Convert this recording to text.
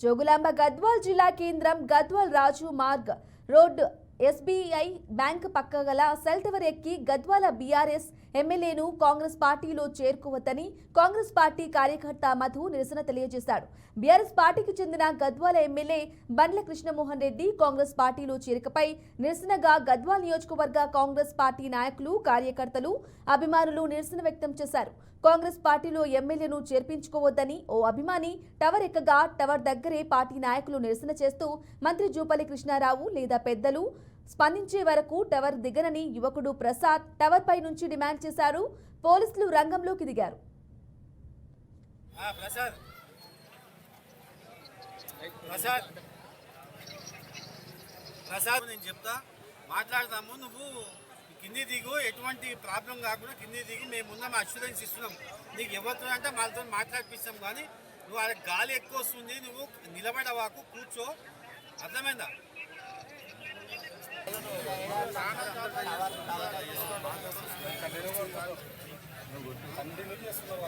జోగులాంబ గద్వాల్ జిల్లా కేంద్రం Gadwal Raju Marg road SBI bank పక్క గల సెల్ టవర్ ఎక్కి గద్వాల బీఆర్ఎస్ ఎమ్మెల్యేను కాంగ్రెస్ పార్టీలో చేరుకోవద్దని కాంగ్రెస్ పార్టీ కార్యకర్త మధు నిరసన తెలియజేశాడు. బీఆర్ఎస్ పార్టీకి చెందిన గద్వాల ఎమ్మెల్యే బండ్ల కృష్ణమోహన్ రెడ్డి కాంగ్రెస్ పార్టీలో చేరికపై నిరసనగా గద్వాల్ నియోజకవర్గ కాంగ్రెస్ పార్టీ నాయకులు కార్యకర్తలు అభిమానులు నిరసన వ్యక్తం చేశారు. కాంగ్రెస్ పార్టీలో ఎమ్మెల్యేను చేర్పించుకోవద్దని ఓ అభిమాని టవర్ ఎక్కగా టవర్ దగ్గరే పార్టీ నాయకులు నిరసన చేస్తూ మంత్రి జూపల్లి కృష్ణారావు లేదా పెద్దలు స్పందించే వరకు టవర్ దిగనని యువకుడు ప్రసాద్ టవర్ పై నుంచి డిమాండ్ చేశారు. పోలీసులు రంగంలోకి దిగారు. ప్రసాద్. ప్రసాద్. ప్రసాద్ నేను చెప్తా. మాట్లాడదాము. నువ్వు కింది దిగు. ఎటువంటి ప్రాబ్లం కాకుండా కింది దిగి. మేము ఉన్నాం అష్యూరెన్స్ ఇస్తున్నాం. నీకు ఎవరితో అంటే వాళ్ళతో మాట్లాడిపిస్తాం కానీ నువ్వు అక్కడ గాలి ఎక్కువ వస్తుంది. నువ్వు నిలబడవాకు కూర్చో. అర్థమైందా? కంటిన్యూ చేస్తున్నావు